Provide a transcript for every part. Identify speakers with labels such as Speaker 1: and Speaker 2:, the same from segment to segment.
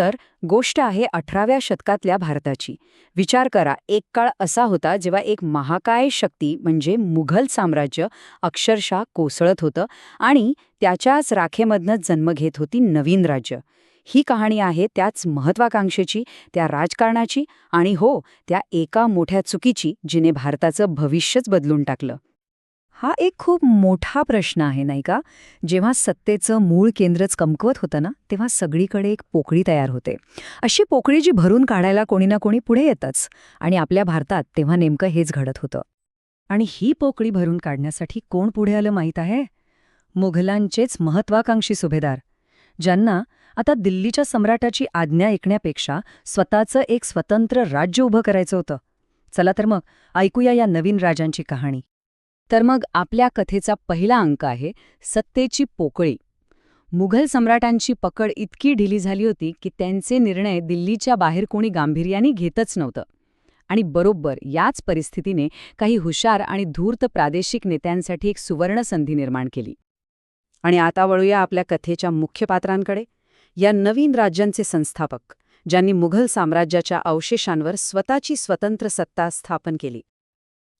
Speaker 1: तर गोष्ट आहे अठराव्या शतकातल्या भारताची. विचार करा एक काळ असा होता जेव्हा एक महाकाय शक्ती म्हणजे मुघल साम्राज्य अक्षरशः कोसळत होतं आणि त्याच्याच राखेमधनं जन्म घेत होती नवीन राज्य. ही कहाणी आहे त्याच महत्वाकांक्षेची त्या राजकारणाची आणि हो त्या एका मोठ्या चुकीची जिने भारताचं भविष्यच बदलून टाकलं. हा एक खूप मोठा प्रश्न आहे नाही का? जेव्हा सत्तेचं मूळ केंद्रच कमकवत होतं ना तेव्हा सगळीकडे एक पोकळी तयार होते. अशी पोकळी जी भरून काढायला कोणी ना कोणी पुढे येतच. आणि आपल्या भारतात तेव्हा नेमकं हेच घडत होतं. आणि ही पोकळी भरून काढण्यासाठी कोण पुढे आलं माहीत आहे? मुघलांचेच महत्वाकांक्षी सुभेदार ज्यांना आता दिल्लीच्या सम्राटाची आज्ञा ऐकण्यापेक्षा स्वतःचं एक स्वतंत्र राज्य उभं करायचं होतं. चला तर मग ऐकूया या नवीन राजांची कहाणी. तर मग आपल्या कथेचा पहिला अंक आहे सत्तेची पोकळी. मुघल सम्राटांची पकड इतकी ढिली झाली होती की त्यांचे निर्णय दिल्लीच्या बाहेर कोणी गांभीर्याने घेतच नव्हतं. आणि बरोबर याच परिस्थितीने काही हुशार आणि धूर्त प्रादेशिक नेत्यांसाठी एक सुवर्ण संधी निर्माण केली. आणि आता वळूया आपल्या कथेच्या मुख्य पात्रांकडे. या नवीन राज्यांचे संस्थापक ज्यांनी मुघल साम्राज्याच्या अवशेषांवर स्वतःची स्वतंत्र सत्ता स्थापन केली.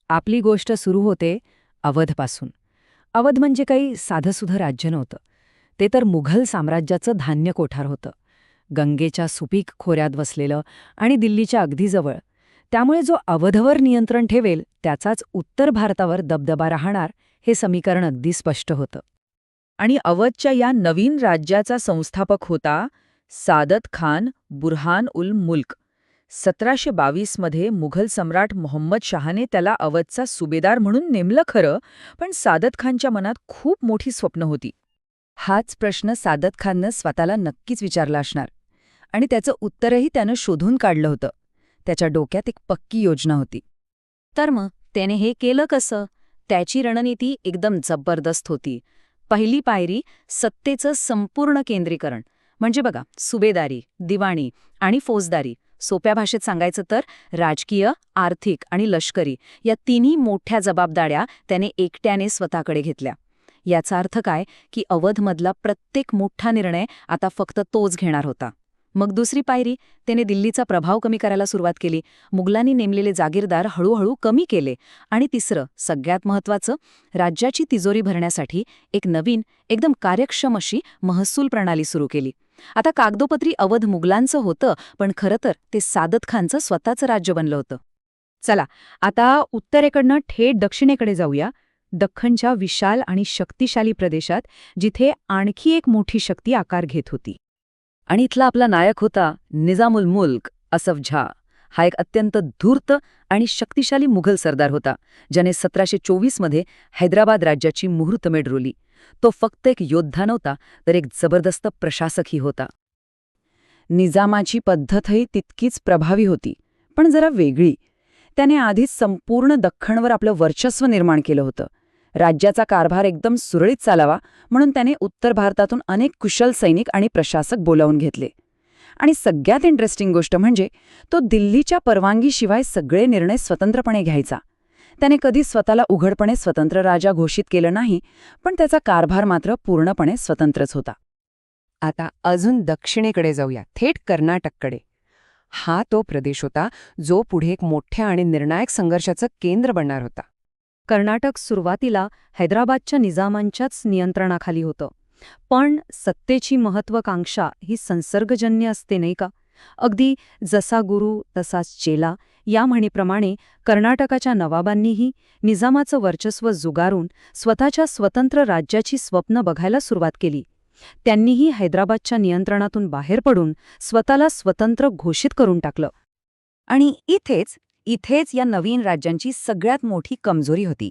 Speaker 1: आपली गोष्ट सुरू होते अवधपासून. अवध म्हणजे काही साधंसुधं राज्य नव्हतं. ते तर मुघल साम्राज्याचं धान्य कोठार होतं. गंगेच्या सुपीक खोऱ्यात वसलेलं आणि दिल्लीच्या अगदी जवळ. त्यामुळे जो अवधवर नियंत्रण ठेवेल त्याचाच उत्तर भारतावर दबदबा राहणार हे समीकरण अगदी स्पष्ट होतं.
Speaker 2: आणि अवधच्या या नवीन राज्याचा संस्थापक होता सादत खान बुरहान उल मुल्क. सतराशे बावीसमध्ये मुघल सम्राट मोहम्मद शहाने त्याला अवधचा सुबेदार म्हणून नेमलं खरं पण सादत खानच्या मनात खूप मोठी स्वप्न होती.
Speaker 1: हाच प्रश्न सादत खाननं स्वतःला नक्कीच विचारला असणार. आणि त्याचं उत्तरही त्यानं शोधून काढलं होतं. त्याच्या डोक्यात एक पक्की योजना होती. तर मग त्याने हे केलं कसं? त्याची रणनीती एकदम जबरदस्त होती. पहिली पायरी सत्तेचं संपूर्ण केंद्रीकरण. म्हणजे बघा सुबेदारी दिवाणी आणि फौजदारी. सोप्या भाषेत सांगायचं तर राजकीय आर्थिक आणि लष्करी या तिन्ही मोठ्या जबाबदाऱ्या त्याने एकट्याने स्वतःकडे घेतल्या. याचा अर्थ काय? की अवधमधला प्रत्येक मोठा निर्णय आता फक्त तोच घेणार होता. मग दुसरी पायरी त्याने दिल्लीचा प्रभाव कमी करायला सुरुवात केली. मुघलांनी नेमलेले जागीरदार हळूहळू कमी केले. आणि तिसरं सगळ्यात महत्त्वाचं राज्याची तिजोरी भरण्यासाठी एक नवीन एकदम कार्यक्षम अशी महसूल प्रणाली सुरू केली. आता कागदोपत्री अवध मुघलांचं होतं पण खरं तर ते सादत खानचं स्वतःचं राज्य बनलं होतं. चला आता उत्तरेकडनं थेट दक्षिणेकडे जाऊया. दख्खनच्या विशाल आणि शक्तिशाली प्रदेशात जिथे आणखी एक मोठी शक्ती आकार घेत होती. आणि इथला आपला नायक होता निजामुल मुल्क असफ झा. हा एक अत्यंत धूर्त आणि शक्तिशाली मुघल सरदार होता ज्याने सतराशे चोवीसमध्ये हैदराबाद राज्याची मुहूर्तमेढ रोली तो फक्त एक योद्धा नव्हता तर एक जबरदस्त प्रशासकही होता. निजामाची पद्धतही तितकीच प्रभावी होती पण जरा वेगळी. त्याने आधीच संपूर्ण दख्खणवर आपलं वर्चस्व निर्माण केलं होतं. राज्याचा कारभार एकदम सुरळीत चालावा म्हणून त्याने उत्तर भारतातून अनेक कुशल सैनिक आणि प्रशासक बोलावून घेतले. आणि सगळ्यात इंटरेस्टिंग गोष्ट म्हणजे तो दिल्लीच्या परवानगीशिवाय सगळे निर्णय स्वतंत्रपणे घ्यायचा. त्याने कधी स्वतःला उघडपणे स्वतंत्र राजा घोषित केलं नाही पण त्याचा कारभार मात्र पूर्णपणे स्वतंत्रच होता. आता अजून दक्षिणेकडे जाऊया थेट कर्नाटककडे. हा तो प्रदेश होता जो पुढे एक मोठ्या आणि निर्णायक संघर्षाचं केंद्र बनणार होता. कर्नाटक सुरुवातीला हैदराबादच्या निजामांच्याच नियंत्रणाखाली होतं. पण सत्तेची महत्वाकांक्षा ही संसर्गजन्य असते नाही का? अगदी जसा गुरु तसाच चेला या म्हणीप्रमाणे कर्नाटकाच्या नवाबांनीही निजामाचं वर्चस्व जुगारून स्वतःच्या स्वतंत्र राज्याची स्वप्न बघायला सुरुवात केली. त्यांनीही हैदराबादच्या नियंत्रणातून बाहेर पडून स्वतःला स्वतंत्र घोषित करून टाकलं. आणि इथेच इथेच या नवीन राज्यांची सगळ्यात मोठी कमजोरी होती.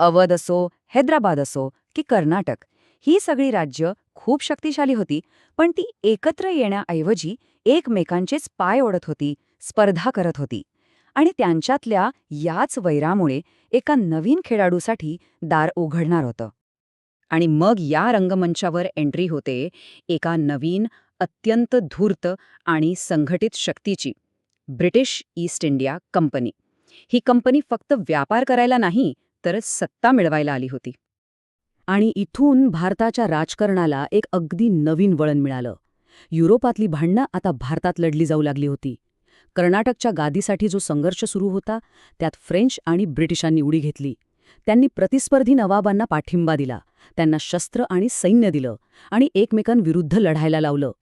Speaker 1: अवध असो हैदराबाद असो की कर्नाटक ही सगळी राज्य खूप शक्तिशाली होती पण ती एकत्र येण्याऐवजी एकमेकांचेच पाय ओढत होती स्पर्धा करत होती. आणि त्यांच्यातल्या याच वैरामुळे एका नवीन खेळाडूसाठी दार उघडणार होतं. आणि मग या रंगमंचावर एंट्री होते एका नवीन अत्यंत धूर्त आणि संघटित शक्तीची ब्रिटिश ईस्ट इंडिया कंपनी. ही कंपनी फक्त व्यापार करायला नाही तर सत्ता मिळवायला आली होती. आणि इथून भारताच्या राजकारणाला एक अगदी नवीन वळण मिळालं.
Speaker 3: युरोपातली भांडणं आता भारतात लढली जाऊ लागली होती. कर्नाटकच्या गादीसाठी जो संघर्ष सुरू होता त्यात फ्रेंच आणि ब्रिटिशांनी उडी घेतली. त्यांनी प्रतिस्पर्धी नवाबांना पाठिंबा दिला त्यांना शस्त्र आणि सैन्य दिलं आणि एकमेकांविरुद्ध लढायला लावलं.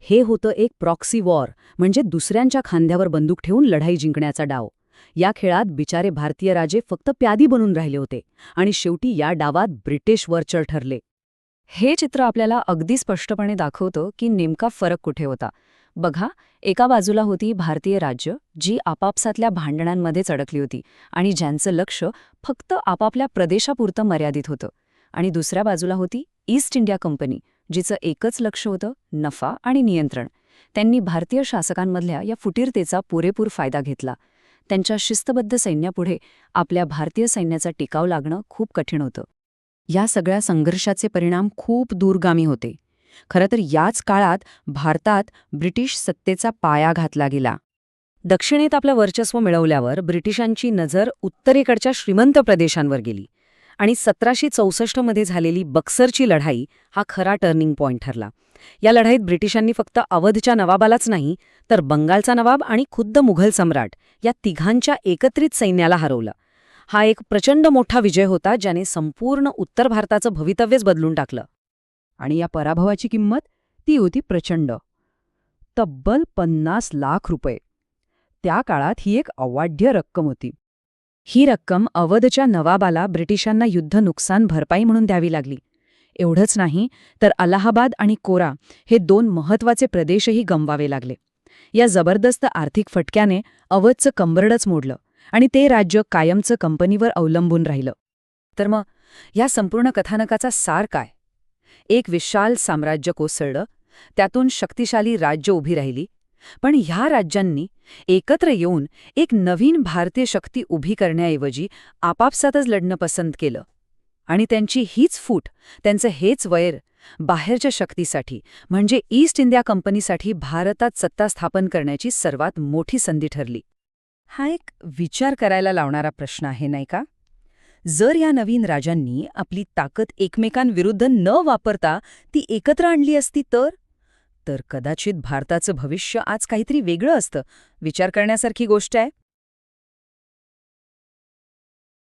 Speaker 3: हे होतं एक प्रॉक्सी वॉर म्हणजे दुसऱ्यांच्या खांद्यावर बंदूक ठेवून लढाई जिंकण्याचा डाव. या खेळात बिचारे भारतीय राजे फक्त प्यादी बनून राहिले होते आणि शेवटी या डावात ब्रिटिश वर्चर ठरले.
Speaker 1: हे चित्र आपल्याला अगदी स्पष्टपणे दाखवतं की नेमका फरक कुठे होता. बघा एका बाजूला होती भारतीय राज्य जी आपापसातल्या भांडणांमध्येच अडकली होती आणि ज्यांचं लक्ष फक्त आपापल्या प्रदेशापुरतं मर्यादित होतं. आणि दुसऱ्या बाजूला होती ईस्ट इंडिया कंपनी जिचं एकच लक्ष होतं नफा आणि नियंत्रण. त्यांनी भारतीय शासकांमधल्या या फुटीरतेचा पुरेपूर फायदा घेतला. त्यांच्या शिस्तबद्ध सैन्यापुढे आपल्या भारतीय सैन्याचा टिकाव लागणं खूप कठीण होतं.
Speaker 3: या सगळ्या संघर्षाचे परिणाम खूप दूरगामी होते. खरं तर याच काळात भारतात ब्रिटिश सत्तेचा पाया घातला गेला. दक्षिणेत आपलं वर्चस्व मिळवल्यावर ब्रिटिशांची नजर उत्तरेकडच्या श्रीमंत प्रदेशांवर गेली आणि सतराशे चौसष्टमध्ये झालेली बक्सरची लढाई हा खरा टर्निंग पॉईंट ठरला. या लढाईत ब्रिटिशांनी फक्त अवधच्या नवाबालाच नाही तर बंगालचा नवाब आणि खुद्द मुघल सम्राट या तिघांच्या एकत्रित सैन्याला हरवलं. हा एक प्रचंड मोठा विजय होता ज्याने संपूर्ण उत्तर भारताचं भवितव्यच बदलून टाकलं. आणि या पराभवाची किंमत ती होती प्रचंड. तब्बल पन्नास लाख रुपये. त्या काळात ही एक अवाढ्य रक्कम होती. ही रक्कम अवधच्या नवाबाला ब्रिटिशांना युद्ध नुकसान भरपाई म्हणून द्यावी लागली. एवढंच नाही तर अलाहाबाद आणि कोरा हे दोन महत्त्वाचे प्रदेशही गमवावे लागले. या जबरदस्त आर्थिक फटक्याने अवधचं कंबरडच मोडलं. आणि ते राज्य कायमचं कंपनीवर अवलंबून राहिलं.
Speaker 1: तर मग या संपूर्ण कथानकाचा सार काय? एक विशाल साम्राज्य कोसळलं त्यातून शक्तिशाली राज्य उभी राहिली पण ह्या राज्यांनी एकत्र येऊन एक नवीन भारतीय शक्ती उभी करण्याऐवजी आपापसातच लढणं पसंत केलं. आणि त्यांची हीच फूट त्यांचं हेच वैर बाहेरच्या शक्तीसाठी म्हणजे ईस्ट इंडिया कंपनीसाठी भारतात सत्ता स्थापन करण्याची सर्वात मोठी संधी ठरली. हा एक विचार करायला लावणारा प्रश्न आहे नाही का? जर या नवीन राजांनी आपली ताकद एकमेकांविरुद्ध न वापरता ती एकत्र आणली असती तर? तर कदाचित भारताचं भविष्य आज काहीतरी वेगळं असतं. विचार करण्यासारखी गोष्ट आहे.